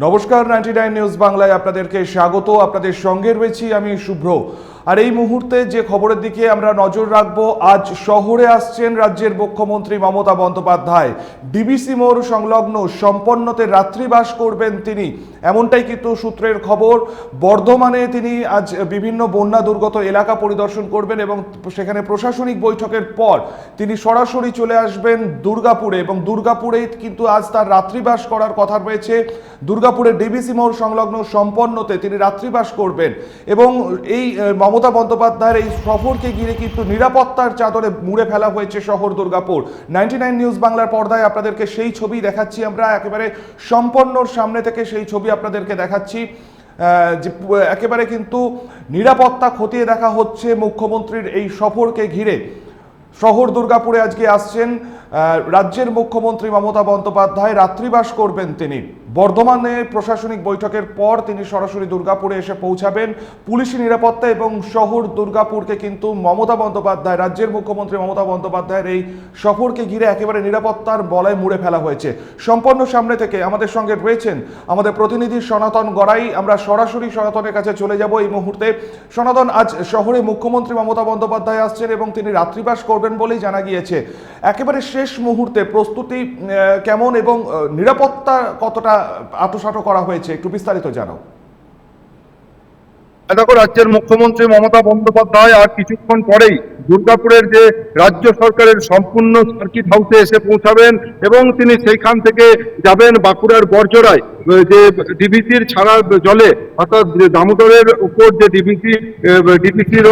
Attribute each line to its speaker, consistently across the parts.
Speaker 1: নমস্কার ninety nine news বাংলায় আপনাদেরকে স্বাগত। আপনাদের সঙ্গে রয়েছি আমি শুভ্র। আর এই মুহূর্তে যে খবরের দিকে আমরা নজর রাখব, আজ শহরে আসছেন রাজ্যের মুখ্যমন্ত্রী মমতা বন্দ্যোপাধ্যায়। ডিবিসি মোড় সংলগ্ন সম্পন্নতে রাত্রিবাস করবেন তিনি। এমনটাই কিন্তু সূত্রের খবর। বর্ধমানে তিনি আজ বিভিন্ন বন্যা দুর্গত এলাকা পরিদর্শন করবেন এবং সেখানে প্রশাসনিক বৈঠকের পর তিনি সরাসরি চলে আসবেন দুর্গাপুরে এবং দুর্গাপুরেই কিন্তু আজ তার রাত্রিবাস করার কথা রয়েছে। দুর্গাপুরের ডিবিসি মোড় সংলগ্ন সম্পন্নতে তিনি রাত্রিবাস করবেন এবং এই মমতা বন্দ্যোপাধ্যায়ের এই সফরকে ঘিরে কিন্তু নিরাপত্তার চাদরে মুড়ে ফেলা হয়েছে শহর দুর্গাপুর। নাইনটি নাইন নিউজ বাংলার পর্দায় আপনাদেরকে সেই ছবি দেখাচ্ছি আমরা। একেবারে সম্পন্নর সামনে থেকে সেই ছবি আপনাদেরকে দেখাচ্ছি। যে, একেবারে কিন্তু নিরাপত্তা খতিয়ে দেখা হচ্ছে মুখ্যমন্ত্রীর এই সফরকে ঘিরে। শহর দুর্গাপুরে আজকে আসছেন রাজ্যের মুখ্যমন্ত্রী মমতা বন্দ্যোপাধ্যায়, রাত্রিবাস করবেন তিনি। বর্ধমানে প্রশাসনিক বৈঠকের পর তিনি সরাসরি দুর্গাপুরে এসে পৌঁছাবেন। পুলিশি নিরাপত্তা এবং শহর দুর্গাপুরকে কিন্তু মমতা বন্দ্যোপাধ্যায়, রাজ্যের মুখ্যমন্ত্রী মমতা বন্দ্যোপাধ্যায়ের এই সফরকে ঘিরে একেবারে নিরাপত্তার বলয় মুড়ে ফেলা হয়েছে। সম্পন্ন সামনে থেকে আমাদের সঙ্গে রয়েছেন আমাদের প্রতিনিধি সনাতন গড়াই। আমরা সরাসরি সনাতনের কাছে চলে যাব এই মুহূর্তে। সনাতন, আজ শহরে মুখ্যমন্ত্রী মমতা বন্দ্যোপাধ্যায় আসছেন এবং তিনি রাত্রিবাস করবেন বলেই জানা গিয়েছে। একেবারে শেষ মুহূর্তে প্রস্তুতি কেমন এবং নিরাপত্তা কতটা আটোসাটো করা হয়েছে, একটু বিস্তারিত জানাও।
Speaker 2: দেখো, রাজ্যের মুখ্যমন্ত্রী মমতা বন্দ্যোপাধ্যায় আর কিছুক্ষণ পরেই দুর্গাপুরের যে রাজ্য সরকারের সম্পূর্ণ সার্কিট হাউসে এসে পৌঁছাবেন এবং তিনি সেইখান থেকে যাবেন বাঁকুড়ার বর্জরায় যে ডিবিসির ছাড়া জলে, অর্থাৎ দামোদরের উপর যে ডিবিসি ডিবিসির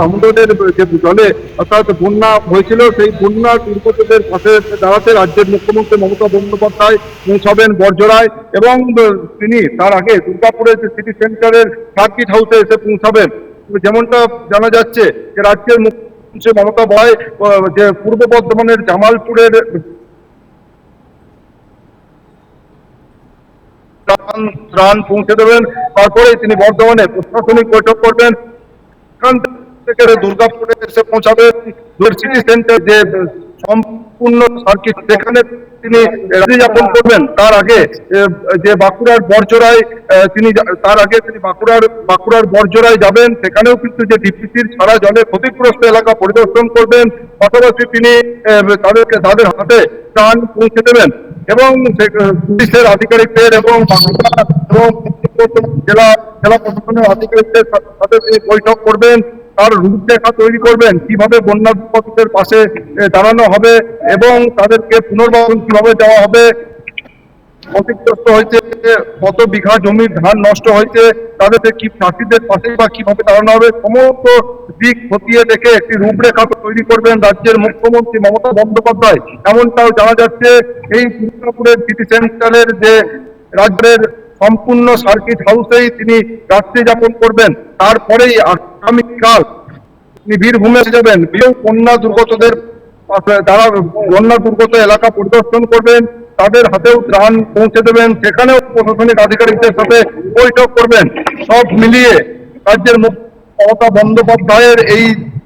Speaker 2: দামোদরের যে জলে অর্থাৎ বন্যা হয়েছিল, সেই বন্যা দুর্গতদের পাশে দাঁড়াতে রাজ্যের মুখ্যমন্ত্রী মমতা বন্দ্যোপাধ্যায় পৌঁছাবেন বর্জরায় এবং তিনি তার আগে দুর্গাপুরের যে সিটি সেন্টারের সার্কিট হাউসে এসে পৌঁছাবেন। যেমনটা জানা যাচ্ছে যে রাজ্যের মুখ্যমন্ত্রী মমতা বয় যে পূর্ব বর্ধমানের জামালপুরের ত্রাণ পৌঁছে দেবেন। তারপরে তিনি বর্ধমানে প্রশাসনিক বৈঠক করবেন। থেকে দুর্গাপুরে এসে পৌঁছাবেন সিটি সেন্টার যে সম্পূর্ণ সার্কিট সেখানে তিনি যাপন করবেন, তার আগে যে বাঁকুড়ার বর্জরায় তিনি তার আগে তিনি বাঁকুড়ার বাঁকুড়ার বর্জরায় যাবেন। সেখানেও কিন্তু যে ডিপিসির ছাড়া জলে ক্ষতিগ্রস্ত এলাকা পরিদর্শন করবেন। পাশাপাশি তিনি তাদেরকে, তাদের হাতে ত্রাণ পৌঁছে দেবেন। এবং পুলিশের আধিকারিকদের এবং বাঁকুড়া এবং জেলা জেলা প্রশাসনের আধিকারিকদের সাথে তিনি বৈঠক করবেন। তার রূপরেখা তৈরি করবেন, কীভাবে বন্যা বিপদের পাশে দাঁড়ানো হবে এবং তাদেরকে পুনর্বাসন কীভাবে দেওয়া হবে। ক্ষতিগ্রস্ত হয়েছে, কত বিঘা জমির ধান নষ্ট হয়েছে তাদের কি চাষিদের পাশে বা কীভাবে দাঁড়ানো হবে, সমস্ত দিক খতিয়ে দেখে একটি রূপরেখা তৈরি করবেন রাজ্যের মুখ্যমন্ত্রী মমতা বন্দ্যোপাধ্যায়। এমনটাও জানা যাচ্ছে, এই দুর্গাপুরের সিটি সেন্টারের যে রাজ্যের সম্পূর্ণ সার্কিট হাউসেই তিনি রাত্রি যাপন করবেন। তারপরেই আগামীকাল তিনি বীরভূমে যাবেন বন্যা দুর্গতদের তারা বন্যা দুর্গত এলাকা পরিদর্শন করবেন, তাদের হাতেও ত্রাণ পৌঁছে দেবেন, সেখানেও প্রশাসনিক আধিকারিকদের সাথে বৈঠক করবেন। সব মিলিয়ে রাজ্যের মমতা বন্দ্যোপাধ্যায়ের এই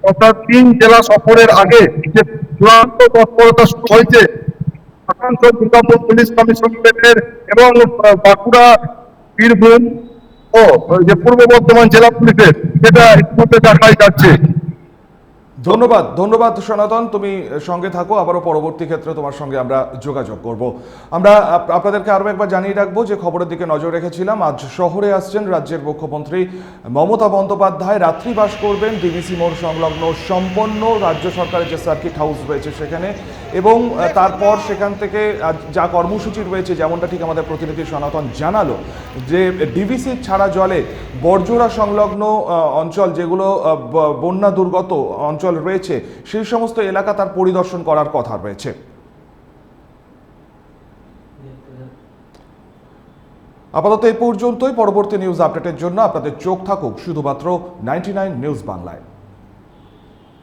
Speaker 2: অর্থাৎ তিন জেলা সফরের আগে যে চূড়ান্ত তৎপরতা হয়েছে, আসানসোল দুর্গাপুর পুলিশ কমিশনারের এবং বাঁকুড়া বীরভূম ও যে পূর্ব বর্ধমান জেলা পুলিশের সেটা ইতিমধ্যে দেখাই যাচ্ছে।
Speaker 1: ধন্যবাদ ধন্যবাদ সনাতন, তুমি সঙ্গে থাকো, আবারও পরবর্তী ক্ষেত্রে তোমার সঙ্গে আমরা যোগাযোগ করব। আমরা আপনাদেরকে আরও একবার জানিয়ে রাখব যে খবরের দিকে নজর রেখেছিলাম, আজ শহরে আসছেন রাজ্যের মুখ্যমন্ত্রী মমতা বন্দ্যোপাধ্যায় রাত্রিবাস করবেন ডিবিসি মোড় সংলগ্ন সম্পন্ন রাজ্য সরকারের যে সার্কিট হাউস রয়েছে সেখানে এবং তারপর সেখান থেকে যা কর্মসূচি রয়েছে যেমনটা ঠিক আমাদের প্রতিনিধি সনাতন জানালো, যে ডিবিসি ছাড়া জলে বর্জরা সংলগ্ন অঞ্চল যেগুলো বন্যা দুর্গত অঞ্চল রয়েছে, সেই সমস্ত এলাকা তার পরিদর্শন করার কথা রয়েছে। আপাতত এই পর্যন্তই। পরবর্তী নিউজ আপডেটের জন্য আপনাদের চোখ থাকুক শুধুমাত্র নাইনটি নিউজ বাংলায়।